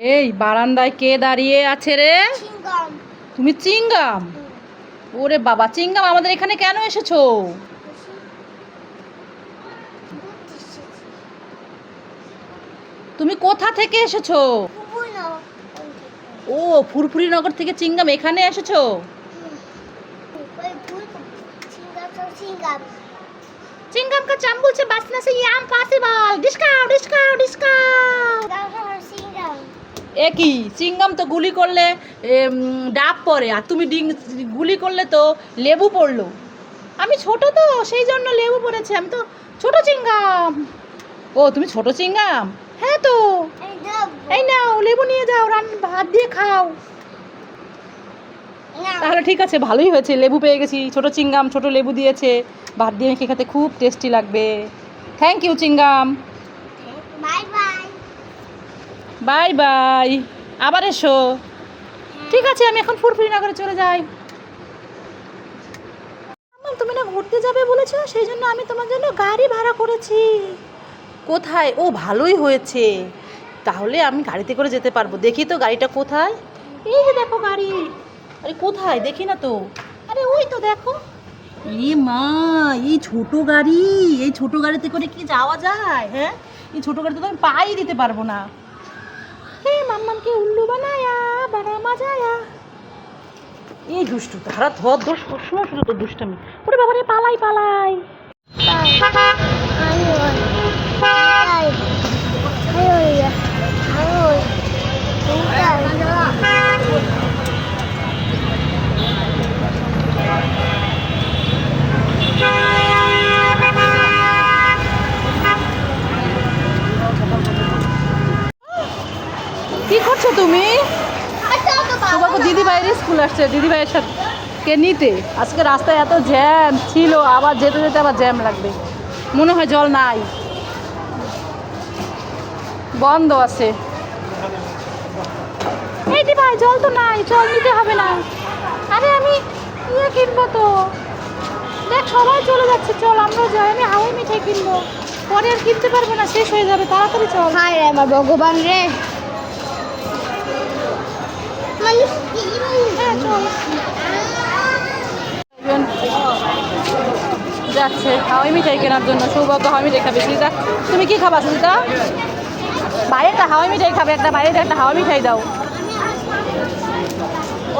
এই বারান্দায় কে দাঁড়িয়ে আছে রে? তুমি চিংগাম? ওরে বাবা চিংগাম আমাদের এখানে কেন এসেছ? তুমি কোথা থেকে এসেছ? ও ফুরফুরি নগর থেকে চিংগাম এখানে এসেছ? চিংগাম কা চাম বলছে বাসনা সে I'm possible. Discount discount discount একই চিংগাম তো গুলি করলে ডাব পড়ে আর তুমি ডিং গুলি করলে তো লেবু পড়ল। আমি ছোট তো সেই জন্য লেবু পড়েছে। আমি তো ছোট চিংগাম। ও তুমি ছোট চিংগাম? হ্যাঁ তো। এই নাও লেবু নিয়ে যাও রান ভাত দিয়ে খাও। তাহলে ঠিক আছে ভালোই হয়েছে লেবু পেয়ে গেছি। ছোট চিংগাম ছোট লেবু দিয়েছে। ভাত দিয়ে মেখে খেতে খুব টেস্টি লাগবে। Thank you চিংগাম। Bye bye bye bye. আবার এসো। ঠিক আছে, আমি এখন ফুরফুরি নগরে চলে যাই। তুমি না ঘুরতে যাবে বলেছ সেই জন্য আমি তোমার জন্য গাড়ি ভাড়া করেছি। কোথায়? ও, ভালোই হয়েছে। তাহলে আমি গাড়িতে করে যেতে পারব। দেখি তো গাড়িটা কোথায়। এই যে দেখো গাড়ি। আরে, কোথায়? দেখি না তো। আরে, ওই তো দেখো। এ মা, এই ছোট গাড়ি। এই ছোট গাড়িতে করে কি যাওয়া যায় হ্যাঁ? এই ছোট গাড়িতে তো আমি পাই দিতে পারব না। হে মাম্মামকে উল্লু বানায়া বানা মাজায়া এই দুষ্টু তারা ধর ধর সবসময় শুধু তো দুষ্টামি ওরে বাবারে পালাই পালাই আমি ওই বাই আই ওই আই ওই কি করছ তুমি তোমাকে দিদি ভাইয়ের স্কুল আসছে দিদি সাথে কে নিতে। আজকে রাস্তায় এত জ্যাম ছিল, আবার যেতে যেতে আবার জ্যাম লাগবে। মনে হয় জল নাই। বন্ধ আছে। এই দি ভাই জল তো নাই, জল নিতে হবে না। আরে আমি ইয়ে কিনবো তো। দেখ, সবাই চলে যাচ্ছে, চল আমরা যাই, আমি হাওয়াই মিঠাই কিনবো। পরে আর কিনতে পারব না, শেষ হয়ে যাবে, তাড়াতাড়ি চল। হায় রে আমার ভগবান রে। মানুষ যাচ্ছে। হাওয়াই মিঠাই কেনার জন্য, সৌভাগ্য হাওয়াই মিঠাই খাবে। সুজিতা, তুমি কি খাবা, সুজিতা? বাইরেটা হাওয়াই মিঠাই খাবে, একটা বাইরে একটা হাওয়াই মিঠাই দাও।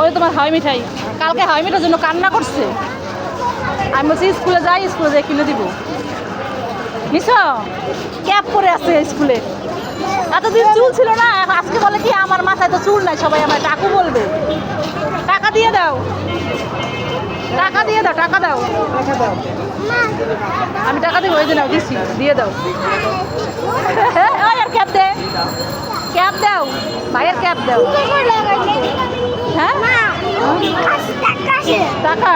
ওই তোমার হাওয়াই মিঠাই। কালকে হাওয়াই মিঠার জন্য কান্না করছে। আমি বলছি, স্কুলে যাই স্কুলে যাই কিনে দিব। নিছ? ক্যাপ পরে আছে স্কুলে। এতদিন চুল ছিল না আজকে বলে কি আমার মাথায় তো চুল নাই, সবাই আমার কাকু বলবে। টাকা দিয়ে দাও। টাকা দিয়ে দাও, টাকা দাও। দাও আমি টাকা দিব, ওই যে নাও, দিচ্ছি, দিয়ে দাও। আর ক্যাব দে। ক্যাব দাও। ভাইয়ের ক্যাব দাও। হ্যাঁ? টাকা।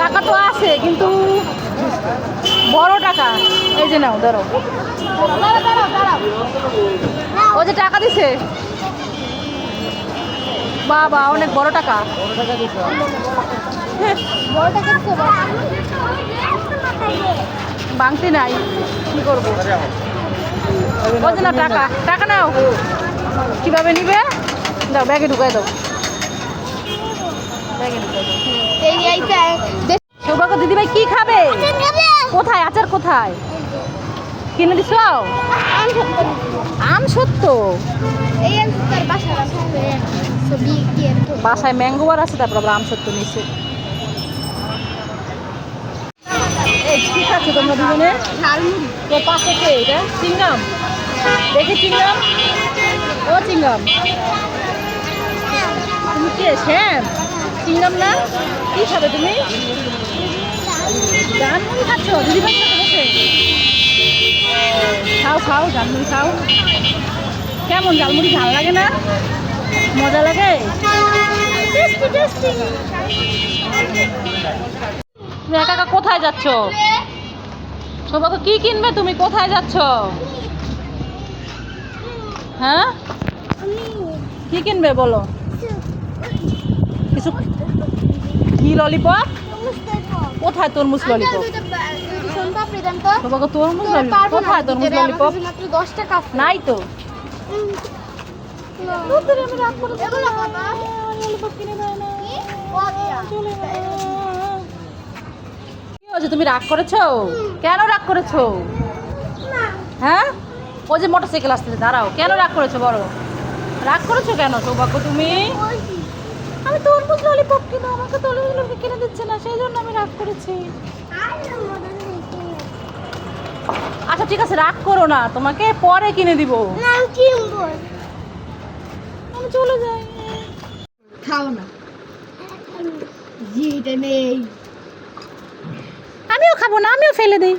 টাকা তো আছে, কিন্তু বড় টাকা। এই যে নাও ধরো ও যে টাকা দিছে? বাবা অনেক বড় টাকা। বাংতি নাই কি করব? যে না টাকা। টাকা নাও। কীভাবে নিবে? দাও ব্যাগে ঢুকাই দাও। ব্যাগে ঢুকাই দাও। সৌভাগ্য দিদিভাই কি খাবে। কোথায়? আচার কোথায়? কিনে দিছ? আম সত্য। বাসায় ম্যাঙ্গোবার আছে তারপর আম সত্য এই ঠিক আছে তোমরা দুজনে। তো পাশে কে এটা? চিংগাম দেখে চিংগাম ও চিংগাম তুমি কে? শ্যাম। চিংগাম না? কি খাবে তুমি? খাচ্ছ? খাও খাও খাও। কেমন জালমুড়ি ভালো লাগে না? মজা লাগে? একা কোথায় যাচ্ছ? সৌভাগ্য, কি কিনবে তুমি? কোথায় যাচ্ছ? হ্যাঁ? কি কিনবে বলো? কিছু কি ললিপপ? কোথায় তরমুজ ললিপপ সৌভাগ্য তরমুজ ললিপপ কোথায় তরমুজ ললিপপ নাই তো। তুমি রাগ করেছ? কেন রাগ করেছ? হ্যাঁ? ওই যে মোটর সাইকেল আসতেছে দাঁড়াও। কেন রাগ করেছ বড় রাগ করেছ কেন সৌভাগ্য তুমি? আমি তরমুজ ললিপপ কিনো আমাকে তরমুজ ললিপপ কিনে দিচ্ছে না সেই জন্য আমি রাগ করেছি। আচ্ছা ঠিক আছে রাগ করো না তোমাকে পরে কিনে দিব। আমি চলে যাই। খাও না। জিটা নেই। আমিও খাব না আমিও ফেলে দিই।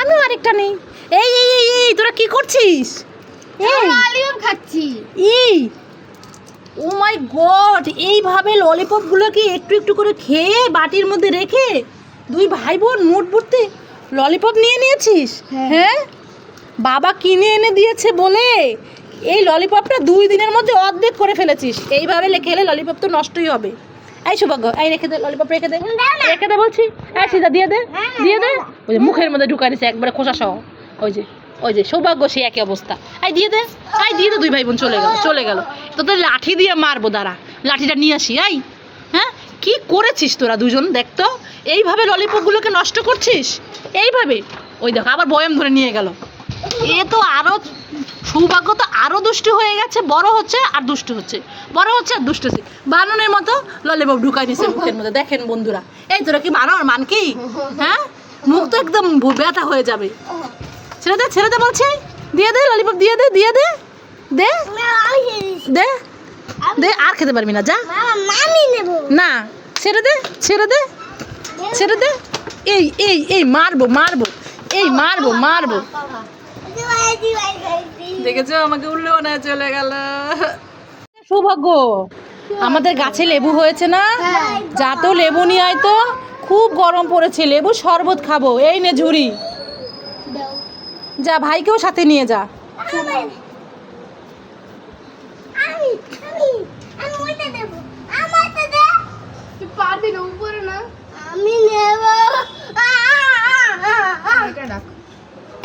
আমিও আরেকটা নেই। এই এই এই তোরা কি করছিস? এই। খাচ্ছি। এই। ও মাই গড এইভাবে ললিপপগুলোকে একটু একটু করে খেয়ে বাটির মধ্যে রেখে দুই ভাই বোন মুট বুটতে ললিপপ নিয়ে নিয়েছিস? হ্যাঁ। হ্যাঁ? বাবা কিনে এনে দিয়েছে বলে এই ললিপপটা দুই দিনের মধ্যে অর্ধেক করে ফেলেছিস। এইভাবে লে- খেলে ললিপপ তো নষ্টই হবে। এই সৌভাগ্য এই রেখে দে ললিপপ রেখে দে। রেখে দে বলছি। এই সিধা দিয়ে দে দিয়ে দে। ওই যে মুখের মধ্যে ঢুকাই দিছে একবারে খোসা সহ। ওই যে। ওই যে সৌভাগ্য সেই একই অবস্থা। আই দিয়ে দে আই দিয়ে দে, দুই ভাই বোন চলে গেল চলে গেল। তো তোর লাঠি দিয়ে মারবো, দাঁড়া, লাঠিটা নিয়ে আসি আই হ্যাঁ? কি করেছিস তোরা দুজন দেখতো এইভাবে ললিপপগুলোকে নষ্ট করছিস? এইভাবে। ওই দেখো, আবার বয়াম ধরে নিয়ে গেল। এ তো আরও, সৌভাগ্য তো আরও দুষ্টু হয়ে গেছে, বড় হচ্ছে আর দুষ্টু হচ্ছে। বড় হচ্ছে আর দুষ্টু হচ্ছে। বাননের মতো ললিপপ ঢুকাই দিছে মুখের মধ্যে। দেখেন বন্ধুরা, এই তোরা কি বানর মান কি? হ্যাঁ? মুখ তো একদম ব্যথা হয়ে যাবে। ছেড়ে দে ছেড়ে দে বলছি। দিয়ে দে ললিপপ দিয়ে দে দিয়ে দে। দে। দে। দে, আর খেতে পারবি না, যা। না, ছেড়ে দে ছেড়ে দে। ছেড়ে দে। এই এই এই, মারবো মারবো। এই, মারবো মারবো। দেখেছ? আমাকে উল্লেও না চলে গেল। সৌভাগ্য, আমাদের গাছে লেবু হয়েছে না? যা তো লেবু নিয়ে আয় তো। খুব গরম পড়েছে, লেবু শরবত খাব। এই নে ঝুড়ি। যা ভাইকেও সাথে নিয়ে যা। আমি আমি আমি ওইটা দেবো। আমারটা দে। তুই পারবি না উপরে না। আমি নেব। এটা রাখ।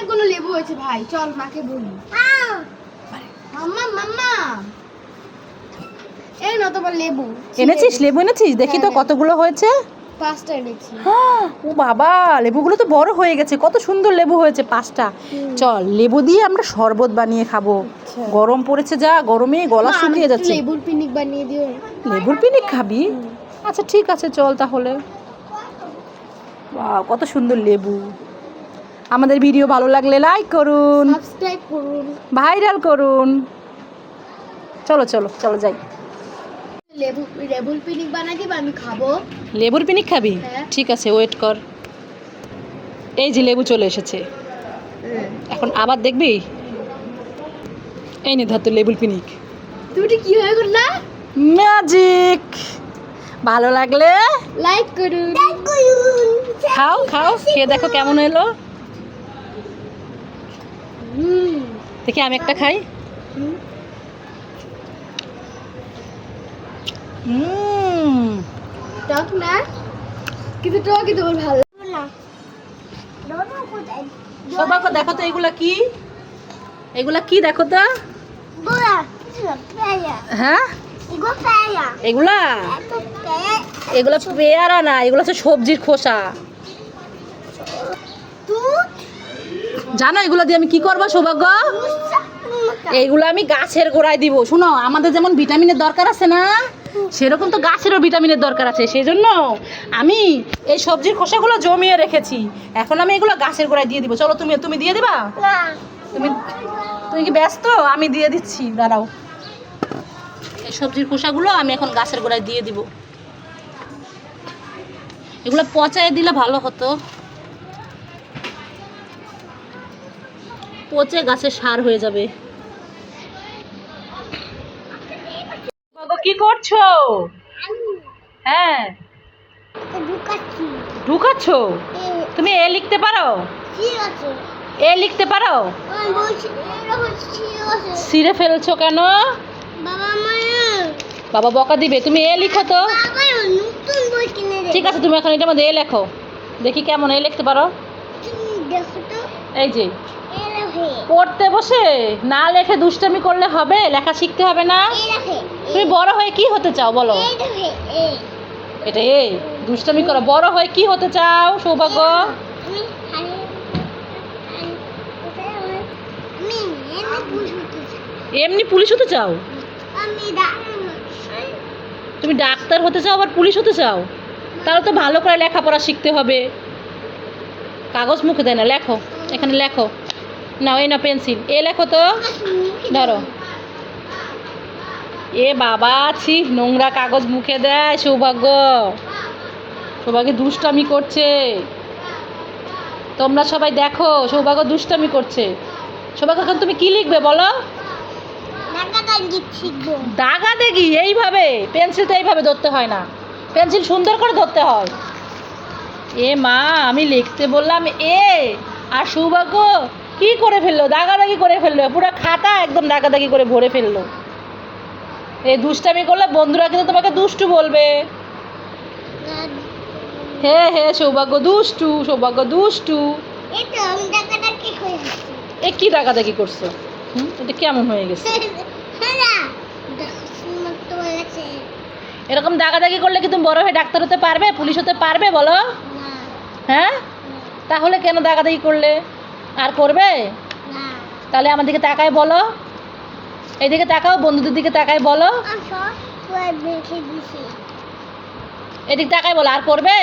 কোনো লেবু হয়েছে ভাই চল মাকে বলি। মাম্মা মাম্মা। এই না তোমার লেবু। এনেছিস? লেবু এনেছিস? দেখি তো কতগুলো হয়েছে। পাঁচটা এনেছি। ও বাবা লেবুগুলো তো বড় হয়ে গেছে কত সুন্দর লেবু হয়েছে পাঁচটা। চল লেবু দিয়ে আমরা শরবত বানিয়ে খাব। গরম পড়েছে যা গরমে গলা শুকিয়ে যাচ্ছে। লেবুর পিনিক বানিয়ে দিও। লেবুর পিনিক খাবি? আচ্ছা ঠিক আছে চল তাহলে। বাহ কত সুন্দর লেবু। আমাদের ভিডিও ভালো লাগলে লাইক করুন। সাবস্ক্রাইব করুন। ভাইরাল করুন। চলো চলো চলো যাই। লেবু লেবুর পিনিক বানাই দিবা আমি খাব? লেবুর পিনিক খাবি? হ্যাঁ। ঠিক আছে ওয়েট কর। এই যে লেবু চলে এসেছে। এখন আবার দেখবি? এই নে ধর তোর লেবুর পিনিক। তুমি কি হয়ে করলা? ম্যাজিক! ভালো লাগলে? লাইক করুন। খাও খাও। খেয়ে দেখো কেমন এলো দেখি আমি একটা খাই। টক না কিন্তু টকই তোমার ভালো সৌভাগ্য দেখো তো এগুলা কি? এগুলা কি দেখো তো? হ্যাঁ? এগুলা এগুলা? পেয়ারা। না এগুলো হচ্ছে সবজির খোসা। জানো এগুলো দিয়ে আমি কি করব সৌভাগ্য? এইগুলো আমি গাছের গোড়ায় দিব। শুনো আমাদের যেমন ভিটামিনের দরকার আছে না সেরকম তো গাছেরও ভিটামিনের দরকার আছে সেই জন্য আমি এই সবজির খোসাগুলো জমিয়ে রেখেছি। এখন আমি এগুলো গাছের গোড়ায় দিয়ে দিব। চলো তুমি তুমি দিয়ে দিবা? তুমি তুমি কি ব্যস্ত? আমি দিয়ে দিচ্ছি দাঁড়াও। এই সবজির খোসাগুলো আমি এখন গাছের গোড়ায় দিয়ে দিব। এগুলো পচায় দিলে ভালো হতো। পচে গাছে সার হয়ে যাবে বাবা, কি করছ? হ্যাঁ। ঢুকাচ্ছ। তুমি এ লিখতে পারো? এ লিখতে পারো? সিরে ফেলছো কেন? বাবা বকা দিবে। তুমি এ লিখো তো। ঠিক আছে তুমি এখন এটার মধ্যে এ লেখো। দেখি কেমন এ লিখতে পারো? এই যে পড়তে বসে? না লেখে দুষ্টামি করলে হবে? লেখা শিখতে হবে না? তুমি বড় হয়ে কি হতে চাও বলো? এটা এই দুষ্টামি করো। বড় হয়ে কি হতে চাও সৌভাগ্য? এমনি পুলিশ হতে চাও? তুমি ডাক্তার হতে চাও আবার পুলিশ হতে চাও? তাহলে তো ভালো করে লেখাপড়া শিখতে হবে। কাগজ মুখে দেয় না লেখো। এখানে লেখো। নাও, এই না পেন্সিল। এ লেখো তো। ধরো। এ বাবা, ছি, নোংরা কাগজ মুখে দেয়, সৌভাগ্য। সৌভাগ্য দুষ্টামি করছে। তোমরা সবাই দেখো, সৌভাগ্য দুষ্টামি করছে। সৌভাগ্য, এখন তুমি কি লিখবে বলো? দাগা দেখি এইভাবে। পেন্সিল তো এইভাবে ধরতে হয় না। পেন্সিল সুন্দর করে ধরতে হয়। এ মা, আমি লিখতে বললাম এ। আর সৌভাগ্য কি করে ফেলল? দাগাদাগি করে ফেলল? পুরো খাতা একদম দাগাদাগি করে ভরে ফেলল। এই দুষ্টামি করলে বন্ধুরা কিন্তু তোমাকে দুষ্টু বলবে। হে হে সৌভাগ্য দুষ্টু সৌভাগ্য দুষ্টু। এ কি দাগাদাগি করছ? হুম? এটা কেমন হয়ে গেছে? হ্যাঁ এরকম দাগাদাগি করলে কি তুমি বড় হয়ে ডাক্তার হতে পারবে পুলিশ হতে পারবে বলো? হ্যাঁ? তাহলে কেন দাগাদাগি করলে? আর করবে? তাহলে আমার দিকে তাকায় বলো। এইদিকে তাকাও বন্ধুদের দিকে তাকায় বলো। এদিকে তাকায় বলো আর করবে?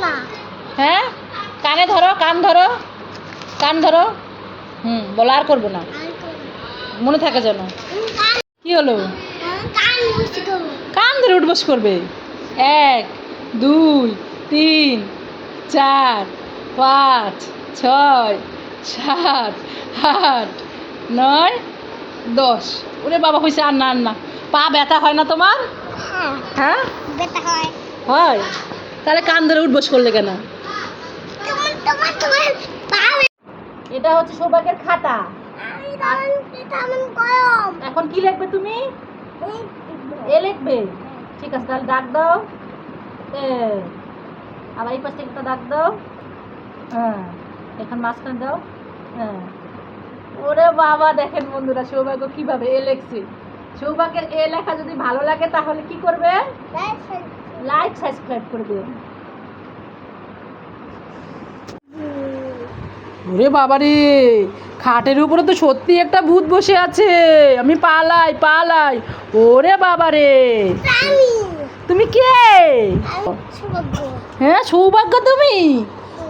না। হ্যাঁ? কানে ধরো কান ধরো। কান ধরো। হুম বলো আর করব না। মনে থাকে যেন। কি হলো? কান কান ধরে উঠবস করবে? এক দুই তিন চার পাঁচ। ছয় সাত আট নয় দশ। ওরে বাবা হয়েছে আর না আর না। পা ব্যথা হয় না তোমার? হ্যাঁ? হ্যাঁ হয়। হয়? তাহলে কান ধরে উঠবস করলে কেন? এটা হচ্ছে সৌভাগ্যের খাতা। এখন কি লিখবে তুমি? এ লিখবে? ঠিক আছে তাহলে ডাক দাও। এ আবার এই পাশ থেকে একটা ডাক দাও। হ্যাঁ। এখন মাঝখানে দাও। হ্যাঁ। ওরে বাবা দেখেন বন্ধুরা সৌভাগ্য কীভাবে এ লেখছে। সৌভাগ্যের এ লেখা যদি ভালো লাগে তাহলে কি করবে? লাইক সাবস্ক্রাইব করে দেবেন ওরে বাবা রে খাটের উপরে তো সত্যি একটা ভূত বসে আছে। আমি পালাই পালাই। ওরে বাবা রে। তুমি কে? হ্যাঁ সৌভাগ্য তুমি?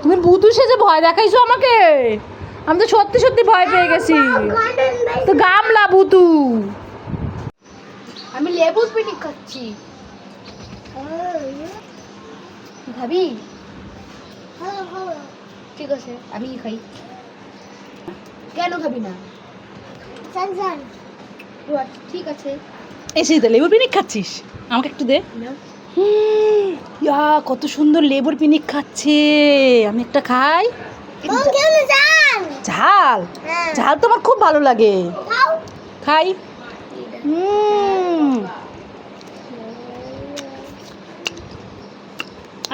তুমি ভূত সেজে ভয় দেখাইছো আমাকে? আমি তো সত্যি সত্যি ভয় পেয়ে গেছি। তো গামলা ভূতু। আমি লেবুর পিনিক খাচ্ছি। ভাবি? ঠিক আছে আমি খাই? কেন খাবি না? আচ্ছা, ঠিক আছে। এসে তো লেবুর পিনিক খাচ্ছিস আমাকে একটু দে। নাও। ইয়া কত সুন্দর লেবুর পিনিক খাচ্ছে। আমি একটা খাই। ঝাল। ঝাল? তো আমার খুব ভালো লাগে। খাই।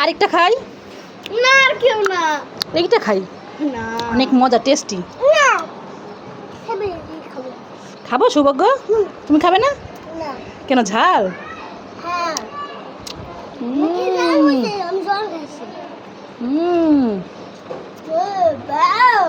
আরেকটা খাই। না আর কেউ না। এইটা খাই। না। অনেক মজা টেস্টি খাব সৌভাগ্য? তুমি খাবে না। কেন ঝাল হ্যাঁ হুম আমি জল খাইছি হুম ও বাও